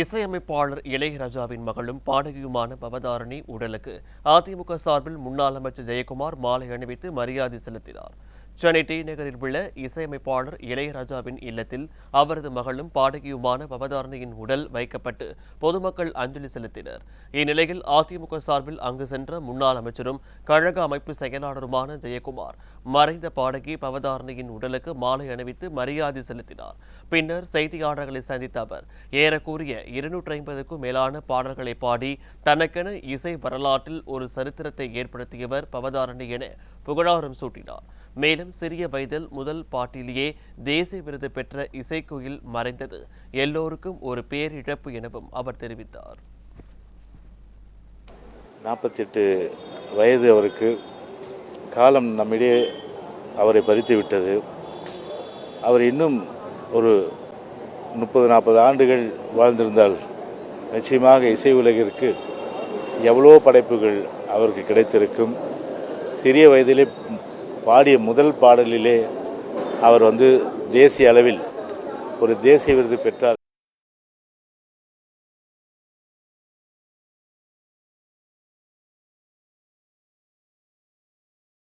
இசையமைப்பாளர் இளையராஜாவின் மகளும் பாடகியுமான பவதாரணி உடலுக்கு அதிமுக சார்பில் முன்னாள் அமைச்சர் ஜெயக்குமார் மாலை அணிவித்து மரியாதை செலுத்தினார். சென்னை டி நகரில் உள்ள இசையமைப்பாளர் இளையராஜாவின் இல்லத்தில் அவரது மகளும் பாடகியுமான பவதாரணியின் உடல் வைக்கப்பட்டு பொதுமக்கள் அஞ்சலி செலுத்தினர். இந்நிலையில் அதிமுக சார்பில் அங்கு சென்ற முன்னாள் அமைச்சரும் கழக அமைப்பு செயலாளருமான ஜெயக்குமார் மறைந்த பாடகி பவதாரணியின் உடலுக்கு மாலை அணிவித்து மரியாதை செலுத்தினார். பின்னர் செய்தியாளர்களை சந்தித்த அவர் ஏறக்கூறிய இருநூற்றி ஐம்பதுக்கும் மேலான பாடல்களை பாடி தனக்கென இசை வரலாற்றில் ஒரு சரித்திரத்தை ஏற்படுத்தியவர் பவதாரணி என புகழாரம் சூட்டினார். மேலும் சிறிய வயதில் முதல் பாட்டிலேயே தேசிய விருது பெற்ற இசைக்குயில் மறைந்தது. எல்லோருக்கும் ஒரு பேரிழப்பு எனவும் அவர் தெரிவித்தார். நாற்பத்தெட்டு வயது அவருக்கு. காலம் நம்மிடையே அவரை பறித்து விட்டது. அவர் இன்னும் ஒரு முப்பது நாற்பது ஆண்டுகள் வாழ்ந்திருந்தால் நிச்சயமாக இசை உலகிற்கு எவ்வளோ படைப்புகள் அவருக்கு கிடைத்திருக்கும். சிறிய வயதிலே பாடிய முதல் பாடலிலே அவர் வந்து தேசிய அளவில் ஒரு தேசிய விருது பெற்றார்.